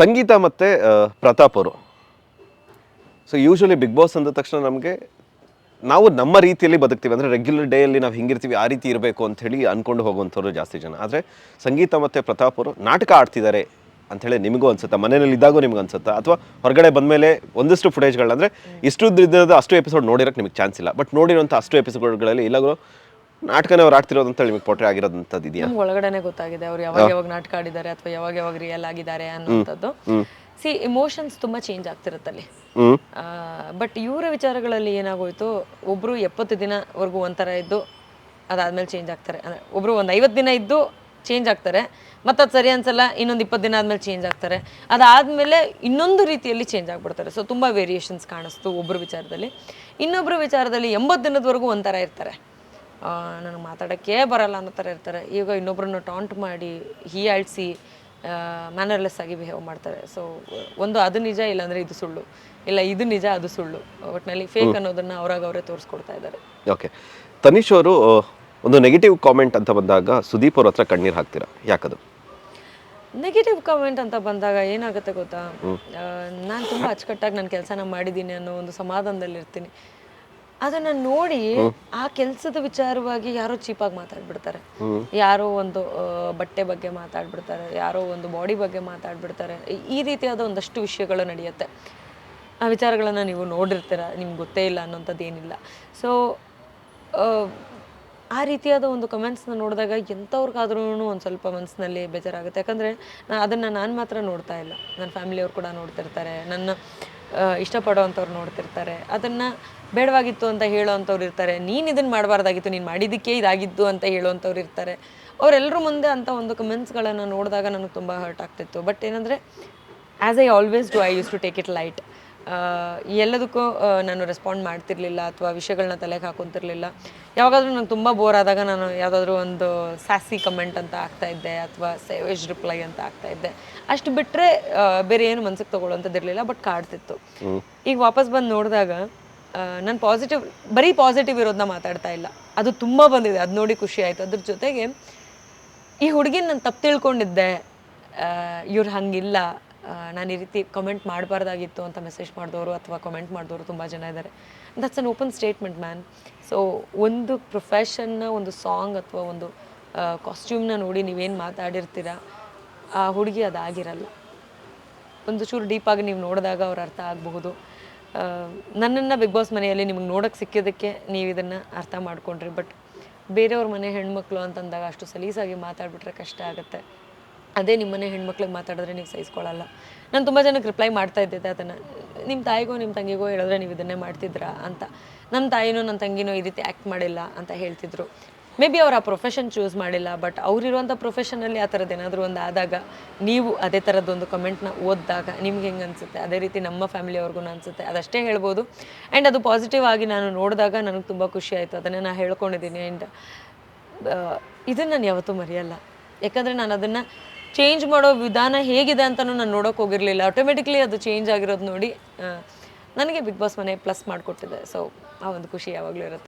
ಸಂಗೀತ ಮತ್ತು ಪ್ರತಾಪ್ ಅವರು. So usually big boss ಅಂದ ತಕ್ಷಣ ನಮಗೆ, ನಾವು ನಮ್ಮ ರೀತಿಯಲ್ಲಿ ಬದುಕ್ತೀವಿ. ಅಂದರೆ ರೆಗ್ಯುಲರ್ ಡೇಯಲ್ಲಿ ನಾವು ಹಿಂಗಿರ್ತೀವಿ, ಆ ರೀತಿ ಇರಬೇಕು ಅಂತ ಹೇಳಿ ಅನ್ಕೊಂಡು ಹೋಗುವಂಥವ್ರು ಜಾಸ್ತಿ ಜನ. ಆದರೆ ಸಂಗೀತ ಮತ್ತು ಪ್ರತಾಪ್ ಅವರು ನಾಟಕ ಆಡ್ತಿದ್ದಾರೆ ಅಂಥೇಳಿ ನಿಮಗೂ ಅನ್ಸುತ್ತಾ? ಮನೆಯಲ್ಲಿ ಇದ್ದಾಗೂ ನಿಮ್ಗೆ ಅನ್ಸುತ್ತಾ? ಅಥವಾ ಹೊರಗಡೆ ಬಂದಮೇಲೆ ಒಂದಷ್ಟು ಫುಟೇಜ್ಗಳು ಅಂದರೆ ಇಷ್ಟು ದಿನದ ಅಷ್ಟು ಎಪಿಸೋಡ್ ನೋಡಿರೋಕ್ಕೆ ನಿಮಗೆ ಚಾನ್ಸ್ ಇಲ್ಲ. ಬಟ್ ನೋಡಿರೋಂಥ ಅಷ್ಟು ಎಪಿಸೋಡ್ಗಳಲ್ಲಿ ಇಲ್ಲಾಗೂ ನಾಟಕನೇ ಅವ್ರು ಆಡ್ತಿರೋದು ಅಂತ ನಿಮಗೆ ಪೋಟ್ರೆ ಆಗಿರೋದಂಥದ್ದು ಇದೆಯಾ? ಒಳಗಡೆನೆ ಗೊತ್ತಾಗಿದೆ. ಅವ್ರು ಯಾವಾಗ ಯಾವಾಗ ನಾಟಕ ಆಡಿದ್ದಾರೆ ಅಥವಾ ಯಾವಾಗ ಯಾವಾಗ ರಿಯಲ್ ಆಗಿದ್ದಾರೆ ಅನ್ನೋಂಥದ್ದು ಸಿ ಇಮೋಷನ್ಸ್ ತುಂಬಾ ಚೇಂಜ್ ಆಗ್ತಿರುತ್ತಲ್ಲಿ ಬಟ್ ಇವರ ವಿಚಾರಗಳಲ್ಲಿ ಏನಾಗೋಯ್ತು ಒಬ್ರು ಎಪ್ಪತ್ತು ದಿನವರೆಗೂ ಒಂಥರ ಇದ್ದು ಅದಾದ್ಮೇಲೆ ಚೇಂಜ್ ಆಗ್ತಾರೆ. ಅಂದ್ರೆ ಒಬ್ರು ಒಂದು ಐವತ್ತು ದಿನ ಇದ್ದು ಚೇಂಜ್ ಆಗ್ತಾರೆ. ಮತ್ತೆ ಅದು ಸರಿ ಅನ್ಸಲ್ಲ ಇನ್ನೊಂದು ಇಪ್ಪತ್ತು ದಿನ ಆದ್ಮೇಲೆ ಚೇಂಜ್ ಆಗ್ತಾರೆ. ಅದಾದ್ಮೇಲೆ ಇನ್ನೊಂದು ರೀತಿಯಲ್ಲಿ ಚೇಂಜ್ ಆಗ್ಬಿಡ್ತಾರೆ. ಸೊ ತುಂಬಾ ವೇರಿಯೇಷನ್ಸ್ ಕಾಣಿಸ್ತು ಒಬ್ರು ವಿಚಾರದಲ್ಲಿ. ಇನ್ನೊಬ್ಬರ ವಿಚಾರದಲ್ಲಿ ಎಂಬತ್ತು ದಿನದವರೆಗೂ ಒಂಥರ ಇರ್ತಾರೆ. ನನಗೆ ಮಾತಾಡೋಕ್ಕೇ ಬರಲ್ಲ ಅನ್ನೋ ಥರ ಇರ್ತಾರೆ. ಈಗ ಇನ್ನೊಬ್ರನ್ನ ಟಾಂಟ್ ಮಾಡಿ ಹೀಯಾಳಿಸಿ ಮ್ಯಾನರ್ಲೆಸ್ ಆಗಿ ಬಿಹೇವ್ ಮಾಡ್ತಾರೆ. ಸೊ ಒಂದು ಅದು ನಿಜ ಇಲ್ಲಾಂದ್ರೆ ಇದು ಸುಳ್ಳು. ಇಲ್ಲ ಇದು ನಿಜ ಅದು ಸುಳ್ಳು. ಒಟ್ಟಿನಲ್ಲಿ ಫೇಕ್ ಅನ್ನೋದನ್ನ ಅವ್ರಾಗ ಅವರೇ ತೋರಿಸ್ಕೊಡ್ತಾ ಇದ್ದಾರೆ. ಓಕೆ ತನಿಷ್ ಅವರು ಒಂದು ನೆಗೆಟಿವ್ ಕಾಮೆಂಟ್ ಅಂತ ಬಂದಾಗ ಸುದೀಪ್ ಅವ್ರ ಹತ್ರ ಕಣ್ಣೀರು ಹಾಕ್ತೀರಾ? ಯಾಕದು? ನೆಗೆಟಿವ್ ಕಾಮೆಂಟ್ ಅಂತ ಬಂದಾಗ ಏನಾಗುತ್ತೆ ಗೊತ್ತಾ? ನಾನು ತುಂಬ ಅಚ್ಚುಕಟ್ಟಾಗಿ ನನ್ನ ಕೆಲಸನ ಮಾಡಿದ್ದೀನಿ ಅನ್ನೋ ಒಂದು ಸಮಾಧಾನದಲ್ಲಿ ಇರ್ತೀನಿ ಅದನ್ನ ನೋಡಿ ಆ ಕೆಲಸದ ವಿಚಾರವಾಗಿ ಯಾರೋ ಚೀಪಾಗಿ ಮಾತಾಡ್ಬಿಡ್ತಾರೆ. ಯಾರೋ ಒಂದು ಬಟ್ಟೆ ಬಗ್ಗೆ ಮಾತಾಡ್ಬಿಡ್ತಾರೆ ಯಾರೋ ಒಂದು ಬಾಡಿ ಬಗ್ಗೆ ಮಾತಾಡ್ಬಿಡ್ತಾರೆ. ಈ ರೀತಿಯಾದ ಒಂದಷ್ಟು ವಿಷಯಗಳು ನಡೆಯುತ್ತೆ. ಆ ವಿಚಾರಗಳನ್ನು ನೀವು ನೋಡಿರ್ತೀರ? ನಿಮ್ಗೆ ಗೊತ್ತೇ ಇಲ್ಲ ಅನ್ನೋಂಥದ್ದು ಏನಿಲ್ಲ. ಸೊ ಆ ರೀತಿಯಾದ ಒಂದು ಕಮೆಂಟ್ಸ್ನ ನೋಡಿದಾಗ ಎಂಥವ್ರಿಗಾದ್ರೂ ಒಂದು ಸ್ವಲ್ಪ ಮನಸ್ಸಿನಲ್ಲಿ ಬೇಜಾರಾಗುತ್ತೆ. ಯಾಕಂದರೆ ನಾ ಅದನ್ನು ನಾನು ಮಾತ್ರ ನೋಡ್ತಾ ಇಲ್ಲ. ನನ್ನ ಫ್ಯಾಮಿಲಿಯವ್ರು ಕೂಡ ನೋಡ್ತಿರ್ತಾರೆ. ನನ್ನ ಇಷ್ಟಪಡೋವಂಥವ್ರು ನೋಡ್ತಿರ್ತಾರೆ. ಅದನ್ನು ಬೇಡವಾಗಿತ್ತು ಅಂತ ಹೇಳೋವಂಥವ್ರು ಇರ್ತಾರೆ. ನೀನು ಇದನ್ನು ಮಾಡಬಾರ್ದಾಗಿತ್ತು, ನೀನು ಮಾಡಿದ್ದಕ್ಕೆ ಇದಾಗಿದ್ದು ಅಂತ ಹೇಳುವಂಥವ್ರು ಇರ್ತಾರೆ. ಅವರೆಲ್ಲರೂ ಮುಂದೆ ಅಂಥ ಒಂದು ಕಮೆಂಟ್ಸ್ಗಳನ್ನು ನೋಡಿದಾಗ ನನಗೆ ತುಂಬ ಹರ್ಟ್ ಆಗ್ತಿತ್ತು. ಬಟ್ ಏನಂದರೆ as I always do I used to take it light ಎಲ್ಲದಕ್ಕೂ ನಾನು ರೆಸ್ಪಾಂಡ್ ಮಾಡ್ತಿರ್ಲಿಲ್ಲ ಅಥವಾ ವಿಷಯಗಳನ್ನ ತಲೆಗೆ ಹಾಕೊಂತಿರ್ಲಿಲ್ಲ. ಯಾವಾಗಾದ್ರೂ ನಂಗೆ ತುಂಬ ಬೋರ್ ಆದಾಗ ನಾನು ಯಾವುದಾದ್ರೂ ಒಂದು ಸ್ಯಾಸಿ ಕಮೆಂಟ್ ಅಂತ ಆಗ್ತಾ ಇದ್ದೆ ಅಥವಾ ಸೇವೇಜ್ ರಿಪ್ಲೈ ಅಂತ ಆಗ್ತಾ ಇದ್ದೆ. ಅಷ್ಟು ಬಿಟ್ಟರೆ ಬೇರೆ ಏನು ಮನ್ಸಿಗೆ ತೊಗೊಳ್ಳೋಂಥದ್ದಿರಲಿಲ್ಲ ಬಟ್ ಕಾಡ್ತಿತ್ತು. ಈಗ ವಾಪಸ್ ಬಂದು ನೋಡಿದಾಗ ನಾನು ಪಾಸಿಟಿವ್ ಬರೀ ಪಾಸಿಟಿವ್ ಇರೋದನ್ನ ಮಾತಾಡ್ತಾ ಇಲ್ಲ. ಅದು ತುಂಬ ಬಂದಿದೆ ಅದು ನೋಡಿ ಖುಷಿ ಆಯಿತು. ಅದ್ರ ಜೊತೆಗೆ ಈ ಹುಡುಗಿನ ನಾನು ತಪ್ಪು ತಿಳ್ಕೊಂಡಿದ್ದೆ ಇವ್ರು ಹಂಗಿಲ್ಲ ನಾನು ಈ ರೀತಿ ಕಮೆಂಟ್ ಮಾಡಬಾರ್ದಾಗಿತ್ತು ಅಂತ ಮೆಸೇಜ್ ಮಾಡಿದವರು ಅಥವಾ ಕಮೆಂಟ್ ಮಾಡಿದವರು ತುಂಬ ಜನ ಇದ್ದಾರೆ. That's an open statement man so ಒಂದು ಪ್ರೊಫೆಷನ್ನ ಒಂದು ಸಾಂಗ್ ಅಥವಾ ಒಂದು ಕಾಸ್ಟ್ಯೂಮ್ನ ನೋಡಿ ನೀವೇನು ಮಾತಾಡಿರ್ತೀರ, ಆ ಹುಡುಗಿ ಅದಾಗಿರಲ್ಲ. ಒಂದು ಚೂರು ಡೀಪಾಗಿ ನೀವು ನೋಡಿದಾಗ ಅವ್ರು ಅರ್ಥ ಆಗಬಹುದು. ನನ್ನನ್ನು ಬಿಗ್ ಬಾಸ್ ಮನೆಯಲ್ಲಿ ನಿಮಗೆ ನೋಡೋಕ್ಕೆ ಸಿಕ್ಕಿದ್ದಕ್ಕೆ ನೀವು ಇದನ್ನು ಅರ್ಥ ಮಾಡ್ಕೊಂಡ್ರಿ. ಬಟ್ ಬೇರೆಯವ್ರ ಮನೆ ಹೆಣ್ಮಕ್ಳು ಅಂತಂದಾಗ ಅಷ್ಟು ಸಲೀಸಾಗಿ ಮಾತಾಡ್ಬಿಟ್ರೆ ಕಷ್ಟ ಆಗುತ್ತೆ. ಅದೇ ನಿಮ್ಮ ಮನೆ ಹೆಣ್ಮಕ್ಳಿಗೆ ಮಾತಾಡಿದ್ರೆ ನೀವು ಸಹಿಸ್ಕೊಳ್ಳಲ್ಲ. ನಾನು ತುಂಬ ಜನಕ್ಕೆ ರಿಪ್ಲೈ ಮಾಡ್ತಾ ಇದ್ದಿದ್ದೆ ಅದನ್ನು. ನಿಮ್ಮ ತಾಯಿಗೋ ನಿಮ್ಮ ತಂಗಿಗೋ ಹೇಳಿದ್ರೆ ನೀವು ಇದನ್ನೇ ಮಾಡ್ತಿದ್ರಾ ಅಂತ. ನಮ್ಮ ತಾಯಿನೂ ನನ್ನ ತಂಗಿನೋ ಈ ರೀತಿ ಆ್ಯಕ್ಟ್ ಮಾಡಿಲ್ಲ, ಅಂತ ಹೇಳ್ತಿದ್ರು. ಮೇ ಬಿ ಅವ್ರು ಆ ಪ್ರೊಫೆಷನ್ ಚೂಸ್ ಮಾಡಿಲ್ಲ ಬಟ್ ಅವರಿರುವಂಥ ಪ್ರೊಫೆಷನಲ್ಲಿ ಆ ಥರದ್ದು ಏನಾದರೂ ಒಂದು ಆದಾಗ, ನೀವು ಅದೇ ಥರದ್ದೊಂದು ಕಮೆಂಟ್ನ ಓದಿದಾಗ ನಿಮ್ಗೆ ಹೆಂಗೆ ಅನಿಸುತ್ತೆ? ಅದೇ ರೀತಿ ನಮ್ಮ ಫ್ಯಾಮಿಲಿಯವ್ರಿಗೂ ಅನಿಸುತ್ತೆ. ಅದಷ್ಟೇ ಹೇಳ್ಬೋದು. ಆ್ಯಂಡ್ ಅದು ಪಾಸಿಟಿವ್ ಆಗಿ ನಾನು ನೋಡಿದಾಗ ನನಗೆ ತುಂಬ ಖುಷಿ ಆಯಿತು. ಅದನ್ನೇ ನಾನು ಹೇಳ್ಕೊಂಡಿದ್ದೀನಿ. ಆ್ಯಂಡ್ ಇದನ್ನು ನಾನು ಯಾವತ್ತೂ ಮರೆಯಲ್ಲ. ಯಾಕಂದರೆ ನಾನು ಅದನ್ನು ಚೇಂಜ್ ಮಾಡೋ ವಿಧಾನ ಹೇಗಿದೆ ಅಂತಲೂ ನಾನು ನೋಡೋಕೆ ಹೋಗಿರಲಿಲ್ಲ. ಆಟೋಮೆಟಿಕ್ಲಿ ಅದು ಚೇಂಜ್ ಆಗಿರೋದು ನೋಡಿ ನನಗೆ ಬಿಗ್ ಬಾಸ್ ಮನೆ ಪ್ಲಸ್ ಮಾಡಿಕೊಟ್ಟಿದೆ. ಸೊ ಆ ಒಂದು ಖುಷಿ ಯಾವಾಗಲೂ ಇರುತ್ತೆ.